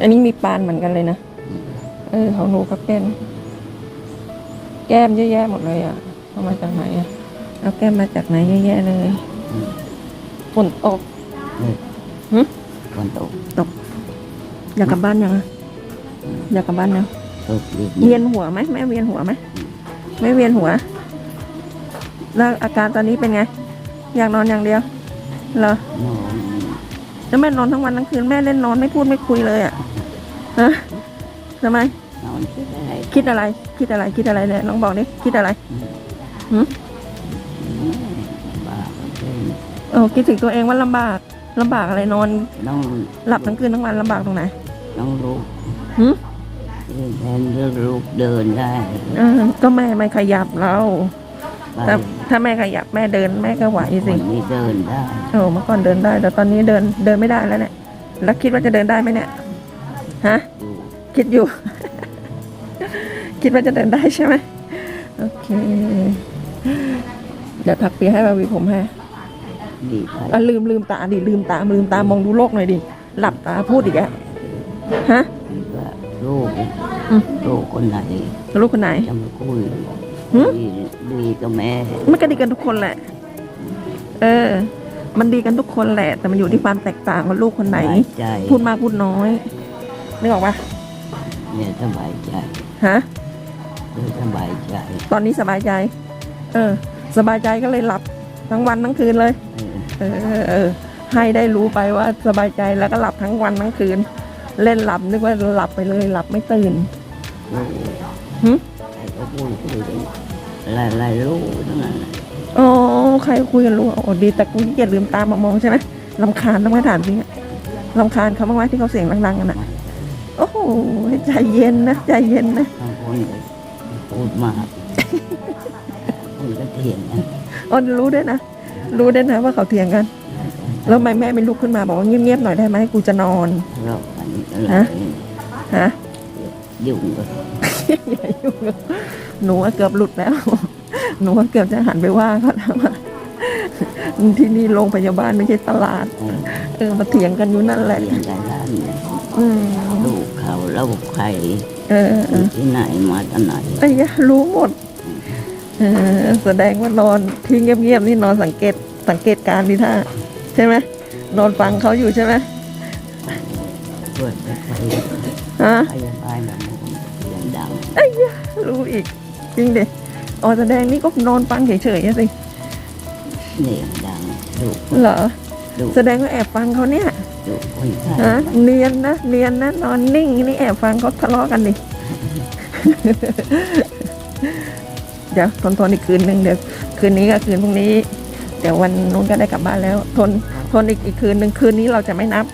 อันนี้มีปานเหมือนกันเลยนะเออของหนูก็เป็น แก้มเยอะแยะหมดเลยอะเอามาจากไหนอะเอาแก้มมาจากไหนเยอะแยะเลยฝนตกนี่หึวันตกตก อยากกลับบ้านยังอะอยากกลับบ้านยังตกเรียเวียนหัวไหมแม่เวียนหัวไหมไม่เวียนหัว แล้วอาการตอนนี้เป็นไง อยากนอนอย่างเดียวเหรอนอน แล้วแม่นอนทั้งวันทั้งคืนแม่เล่นนอนไม่พูดไม่คุยเลยอะฮะทำไม นอนคิดอะไรคิดอะไร คิดอะไร คิดอะไรเนี่ยลองบอกดิคิดอะไรหืมบ้าเป็นโอ้คิดถึงตัวเองว่าลำบากลำบากอะไรนอนน้องหลับทั้งคืนทั้งวันลำบากตรงไหนน้องลูกหืมแทนเรื่องลูกเดินได้เออก็แม่ไม่ขยับเรา ไปแต่ถ้าแม่ขยับแม่เดินแม่ก็ไหววัสินนี้เดินได้โอ้เมื่อก่อนเดินได้ แต่ตอนนี้เดินเดินไม่ได้แล้วเนี่ยแล้วคิดว่าจะเดินได้ไหมเนี่ยฮะอยู่คิดอยู่ คิดว่าจะเดินได้ใช่ไหมโอเค เดี๋ยวถักเปียให้บาวีผมให้ดีไปอะลืมลืมตาดิลืมตาลืมตามองดูโลกหน่อยดิหลับตาพูดอีกอะฮะดีว่าลูกอืมลูกคนไหนลูกคนไหนจะมาคุย หืม ดีดีกับแม่มันก็ดีกันทุกคนแหละ เออ มันดีกันทุกคนแหละ แต่มันอยู่ที่ความแตกต่างว่าลูกคนไหน สบายใจพูดมากพูดน้อยนึกออกปะเนี่ยสบายใจฮะเนี่ยสบายใจตอนนี้สบายใจ เออ สบายใจก็เลยหลับทั้งวันทั้งคืนเลย เออเออเออเออให้ได้รู้ไปว่าสบายใจแล้วก็หลับทั้งวันทั้งคืน เล่นหลับนึกว่าหลับไปเลย หลับไม่ตื่นลูกหึ ใครก็พูดคุยกันหลายหลายๆลูกทั้งนั้นน่ะอ๋อใครคุยกันรู้อ๋อดีแต่กูขี้เกียจลืมตามมามองใช่ไหมลำคาญต้องมาถามจริงอะลำคาญเขาบ้างไหมที่เขาเสียงดังๆกันอะโอ้โหใจเย็นนะใจเย็นนะบางคนก็พูดมากคนก็เถียงกันอ๋อรู้ด้วยนะรู้ด้วยนะว่าเขาเถียงกัน แล้วทำไมแม่ไม่ลุกขึ้นมาบอกว่าเงียบๆหน่อยได้ไหมกูจะนอนทะเลาะกันอะไรฮะฮะยุ่งกัน อย่ายุ่งกับหนูว่าเกือบหลุดแล้ว หนูว่าเกือบจะหันไปว่าเขาแล้วว่าที่นี่โรงพยาบาลไม่ใช่ตลาด เออเออมาเถียงกันอยู่นั่นแหละเถียงกันล้านเนี่ยอืมลูกเขาแล้วใครเอออเออยู่ที่ไหนมาจากไหนไอ้ยะรู้หมดเออแสดงว่านอนที่เงียบๆนี่นอนสังเกตสังเกตการณ์ดีท่าใช่ไหมนอนฟังเขาอยู่ใช่ไหมเปิดไปไปฮะ ไปไปแบบเสียงดังไอ้ยะรู้อีก จริงดิอ๋อแสดงนี่ก็นอนฟังเฉยๆอะสิเสียงดังลูกเหรอลูกแสดงว่าแอบฟังเขาเนี่ยลูกคนไข้ฮะเนียนนะเนียนนะนอนนิ่งนี่แอบฟังเขาทะเลาะกันดิเดี๋ยวทนทนอีกคืนหนึ่งเดี๋ยวคืนนี้กับคืนพรุ่งนี้เดี๋ยววันนู้นก็ได้กลับบ้านแล้ว ทนทนอีกอีกคืนหนึ่งคืนนี้เราจะไม่นับ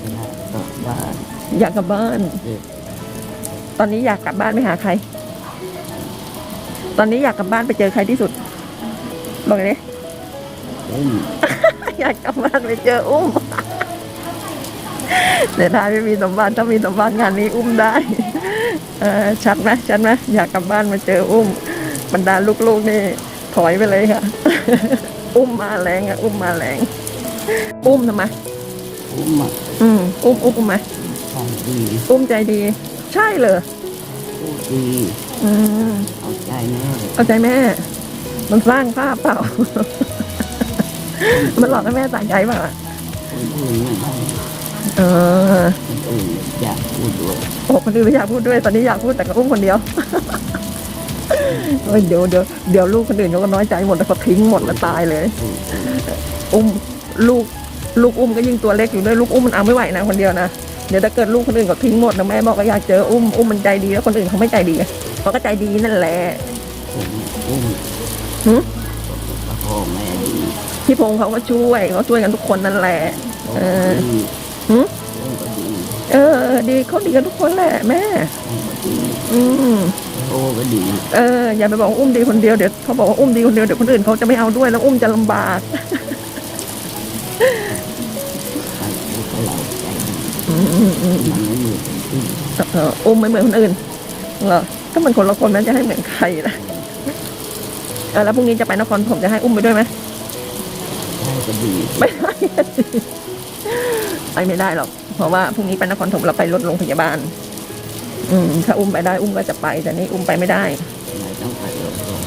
เวลาตกบ้านอยากกลับบ้านเด็ก ตอนนี้อยากกลับบ้านไปหาใคร ตอนนี้อยากกลับบ้านไปเจอใครที่สุดบอกเลยอุ้มอยากกลับบ้านไปเจออุ้มเสียดายไม่มีสมบัติถ้ามีสมบัติงานนี้อุ้มได้เออชัดไหมชัดไหมอยากกลับบ้านมาเจออุ้ม บรรดาลูกๆนี่ถอยไปเลยค่ะ อุ้มมาแรงอะอุ้มมาแรงอุ้มทำไมอุ้มอะอืมอุ้มอุ้มทำไมของดี อุ้มใจดี ใช่เลยพูดดีอืมเอาใจแม่เอาใจแม่ มันสร้างภาพเปล่า มันหลอกให้แม่ตายใจเปล่าอะคนอื่นไม่ได้เออคนอื่นอยากพูดด้วยโอ้คนอื่นไม่อยากพูดด้วย ตอนนี้อยากพูดแต่กับอุ้มคนเดียวเฮ้ยเดี๋ยวเดี๋ยวเดี๋ยวลูกคนอื่นเขาก็น้อยใจหมดแล้วเขาทิ้งหมดแล้วตายเลยพูดอุ้มลูกลูกอุ้มก็ยิ่งตัวเล็กอยู่ด้วยลูกอุ้มมันเอาไม่ไหวนะคนเดียวนะ เดี๋ยวถ้าเกิดลูกคนอื่นก็ทิ้งหมดนะแม่บอกก็อยากเจออุ้มอุ้มมันใจดีแล้วคนอื่นเขาไม่ใจดีเขาก็ใจดีนั่นแหละผมอุ้มหึประคองแม่ดีพี่พงษ์เขาก็ช่วยเขาช่วยกันทุกคนนั่นแหละ เออดีหึเรื่องก็ดีเออ ดีเขาดีกันทุกคนแหละแม่ อืมโอ้ก็ดี เอออย่าไปบอกว่าอุ้มดีคนเดียวเดี๋ยวเขาบอกว่าอุ้มดีคนเดียวเดี๋ยวคนอื่นเขาจะไม่เอาด้วยแล้วอุ้มจะลำบาก อืมอืมอืมไม่เหมือนคนอื่นเอออุ้มไม่เหมือนคนเรอก็มันคนละคนนั้นจะให้เหมือนใครล่ะแล้วพรุ่งนี้จะไปนครผมจะให้อุ้มไปด้วยไหมใช่ก็ดีไม่ได้ไปไม่ได้หรอก เพราะว่าพรุ่งนี้ไปนครถมเราไปรถโรงพยาบาล อืม ถ้าอุ้มไปได้อุ้มก็จะไป แต่นี่อุ้มไปไม่ได้ไม่ต้องไปรอกหรอก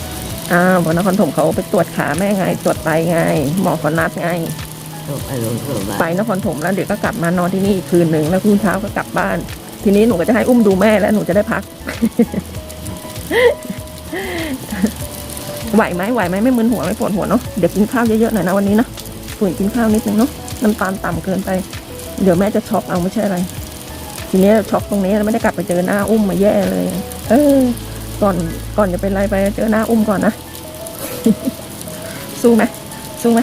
อ้าวเพราะนครถมเขาไปตรวจขาแม่ไง ตรวจไตไง หมอเขานัดไง ไปโรงพยาบาลไปนครถมแล้วเดี๋ยวก็กลับมานอนที่นี่คืนหนึ่งแล้วคืนเช้าก็กลับบ้าน ทีนี้หนูก็จะให้อุ้มดูแม่แล้วหนูจะได้พัก ไหวไหมไหวไหมไม่มึนหัวไม่ปวดหัวเนาะเดี๋ยวกินข้าวเยอะๆหน่อยนะวันนี้นะฝืนกินข้าวนิดนึงเนาะน้ำตาลต่ำเกินไป เดี๋ยวแม่จะช็อกเอาไม่ใช่อะไร ทีนี้ช็อกตรงนี้ไม่ได้กลับไปเจอหน้าอุ้มมาแย่เลย เออ ก่อนก่อนจะเป็นไรไปเจอหน้าอุ้มก่อนนะสู้ไหมสู้ไหม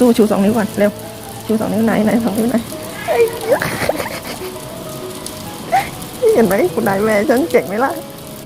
สู้ๆชูสองนิ้วก่อนเร็วชูสองนิ้วไหนไหนสองนิ้วไหนเห็นไหมคุณนายแม่ฉันเก่งไหมล่ะ